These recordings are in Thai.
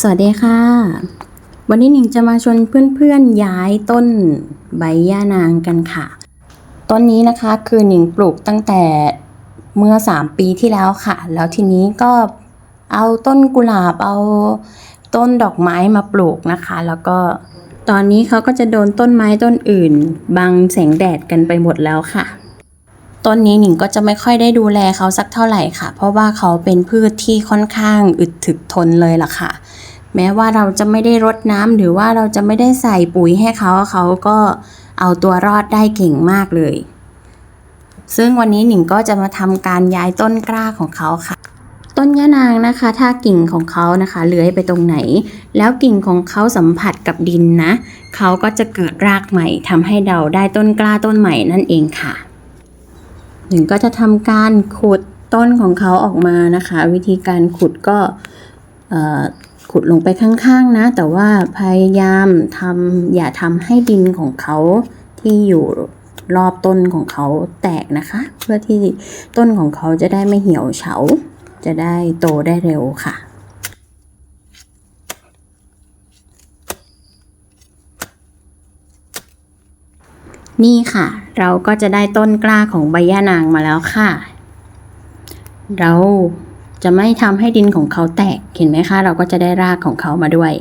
สวัสดีค่ะ วันนี้หนิงจะมาชวนเพื่อนๆย้ายต้นใบย่านางกันค่ะ ต้นนี้นะคะคือหนิงปลูกตั้งแต่เมื่อ 3 ปีที่แล้วค่ะ แล้วทีนี้ก็เอาต้นกุหลาบเอาต้นดอกไม้มาปลูกนะคะ แล้วก็ตอนนี้เขาก็จะโดนต้นไม้ต้นอื่น บังแสงแดดกันไปหมดแล้วค่ะ ต้นนี้หนิงก็จะไม่ค่อยได้ดูแลเขาสักเท่าไหร่ค่ะ เพราะว่าเขาเป็นพืชที่ค่อนข้างอึดถึกทนเลยล่ะค่ะ แม้ว่าเราจะไม่ได้รดน้ำหรือว่าเราจะไม่ได้ใส่ปุ๋ยให้เขาเขาก็เอาตัวรอดได้เก่งมากเลย ซึ่งวันนี้หนิงก็จะมาทำการย้ายต้นกล้าของเขาค่ะ ต้นยะนางนะคะ ถ้ากิ่งของเขานะคะเลื้อยไปตรงไหน แล้วกิ่งของเขาสัมผัสกับดินนะเขาก็จะเกิดรากใหม่ทำให้เราได้ต้นกล้าต้นใหม่นั่นเองค่ะหนึ่งก็จะทำการขุดต้นของเขาออกมานะคะ วิธีการขุดก็เอ่อ ขุดลงไปข้างๆนะ แต่ว่าพยายามทำอย่าทำให้ดินของเขาที่อยู่รอบต้นของเขาแตกนะคะ เพื่อที่ต้นของเขาจะได้ไม่เหี่ยวเฉา จะได้โตได้เร็วค่ะนี่ค่ะ เราก็จะได้ต้นกล้าของใบย่านางมาแล้วค่ะ เราจะไม่ทำให้ดินของเขาแตก เห็นไหมคะ เราก็จะได้รากของเขามาด้วย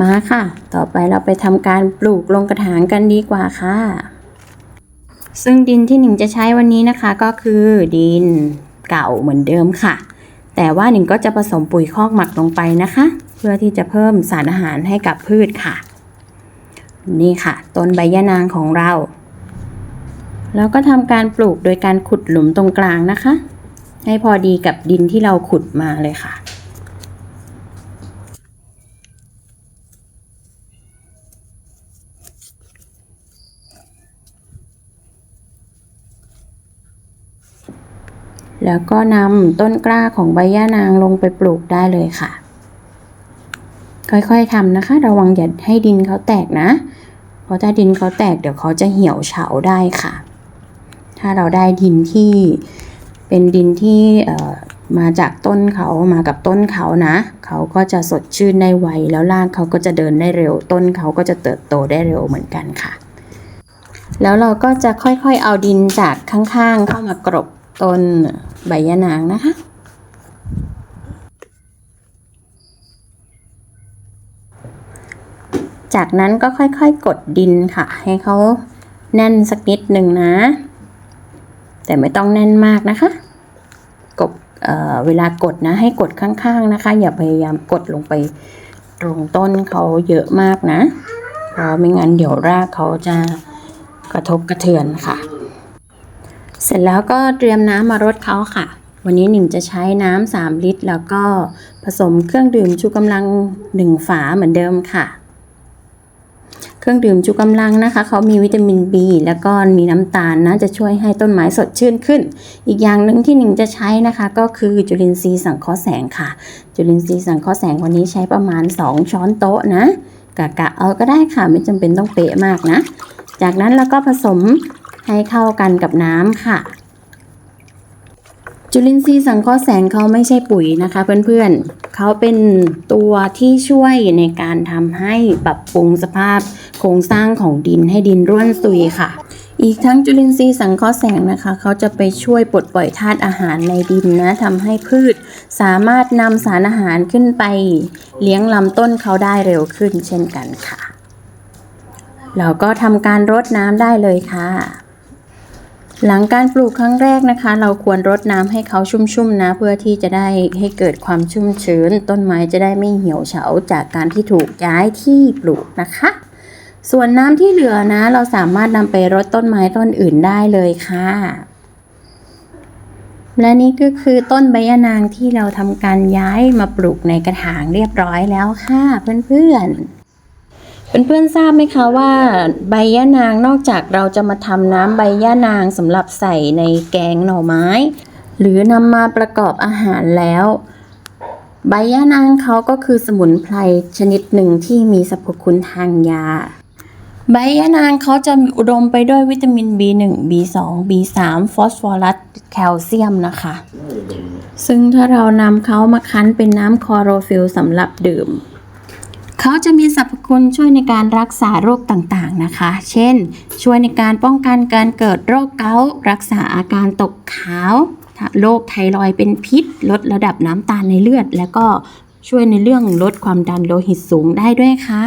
มาค่ะ ต่อไปเราไปทำการปลูกลงกระถางกันดีกว่าค่ะ ซึ่งดินที่หนิงจะใช้วันนี้นะคะก็คือดินเก่าเหมือนเดิมค่ะ แต่ว่าหนิงก็จะผสมปุ๋ยคอกหมักลงไปนะคะ เพื่อที่จะเพิ่มสารอาหารให้กับพืชค่ะ นี่ค่ะ ต้นใบยะนางของเราแล้วก็ทำการปลูกโดยการขุดหลุมตรงกลางนะคะ ให้พอดีกับดินที่เราขุดมาเลยค่ะ แล้วก็นำต้นกล้าของใบย่านางลงไปปลูกได้เลยค่ะ ค่อยๆทำนะคะ ระวังอย่าให้ดินเขาแตกนะ เพราะถ้าดินเขาแตกเดี๋ยวเขาจะเหี่ยวเฉาได้ค่ะ ถ้าเราได้ดินที่เป็นดินที่มาจากต้นเขามากับต้นเขานะ เขาก็จะสดชื่นได้ไวแล้วรากเขาก็จะเดินได้เร็ว ต้นเขาก็จะเติบโตได้เร็วเหมือนกันค่ะ แล้วเราก็จะค่อยๆเอาดินจากข้างๆ เข้ามากรบ ต้นใบยะนางนะคะ จากนั้นก็ค่อยๆกดดินค่ะ ให้เขาแน่นสักนิดหนึ่งนะ แต่ไม่ต้องแน่นมากนะคะกดเเวลากดนะ ให้กดข้างๆนะคะ อย่าพยายามกดลงไปตรงต้นเขาเยอะมากนะ เพราะไม่งั้นเดี๋ยวรากเขาจะกระทบกระเทือนค่ะ เสร็จแล้วก็เตรียมน้ำมารดเขาค่ะ วันนี้หนิงจะใช้น้ำ3ลิตร แล้วก็ผสมเครื่องดื่มชูกำลัง1ฝาเหมือนเดิมค่ะ เครื่องดื่มชูกำลังนะคะ เขามีวิตามิน B แล้วก็มีน้ำตาลนะ จะช่วยให้ต้นไม้สดชื่นขึ้น อีกอย่างหนึ่งที่หนิงจะใช้นะคะ ก็คือจุลินทรีย์สังเคราะห์แสงค่ะ จุลินทรีย์สังเคราะห์แสงวันนี้ใช้ประมาณ 2 ช้อนโต๊ะนะกะกะเอาก็ได้ค่ะ ไม่จำเป็นต้องเป๊ะมากนะ จากนั้นเราก็ผสม ให้เข้ากันกับน้ำค่ะ จุลินทรีย์สังเคราะห์แสงเขาไม่ใช่ปุ๋ยนะคะเพื่อนๆเขาเป็นตัวที่ช่วยในการทำให้ปรับปรุงสภาพโครงสร้างของดินให้ดินร่วนซุยค่ะอีกทั้งจุลินทรีย์สังเคราะห์แสงนะคะ เขาจะไปช่วยปลดปล่อยธาตุอาหารในดินนะทำให้พืชสามารถนำสารอาหารขึ้นไป เลี้ยงลำต้นเขาได้เร็วขึ้นเช่นกันค่ะ เราก็ทำการรดน้ำได้เลยค่ะ หลังการปลูกครั้งแรกนะคะ เราควรรดน้ำให้เขาชุ่มๆนะ เพื่อที่จะได้ให้เกิดความชุ่มชื้น ต้นไม้จะได้ไม่เหี่ยวเฉาจากการที่ถูกย้ายที่ปลูกนะคะ ส่วนน้ำที่เหลือนะ เราสามารถนำไปรดต้นไม้ต้นอื่นได้เลยค่ะ และนี่ก็คือต้นใบยะนางที่เราทำการย้ายมาปลูกในกระถางเรียบร้อยแล้วค่ะเพื่อนๆ เพื่อนๆทราบไหมคะว่าใบย่านางนอกจากเราจะมาทำน้ำใบย่านางสำหรับใส่ในแกงหน่อไม้ หรือนำมาประกอบอาหารแล้ว ใบย่านางเขาก็คือสมุนไพรชนิดหนึ่งที่มีสรรพคุณทางยา ใบยะนางเขาจะมีอุดมไปด้วยวิตามิน B1 B2 B3 ฟอสฟอรัสแคลเซียมนะคะ ซึ่งถ้าเรานำเขามาคั้นเป็นน้ำคลอโรฟิลสำหรับดื่ม เขาจะมีสรรพคุณช่วยในการรักษาโรคต่างๆนะคะ เช่น ช่วยในการป้องกันการเกิดโรคเกาต์รักษาอาการตกขาวโรคไทรอยเป็นพิษ ลดระดับน้ำตาลในเลือด แล้วก็ช่วยในเรื่องลดความดันโลหิตสูงได้ด้วยค่ะ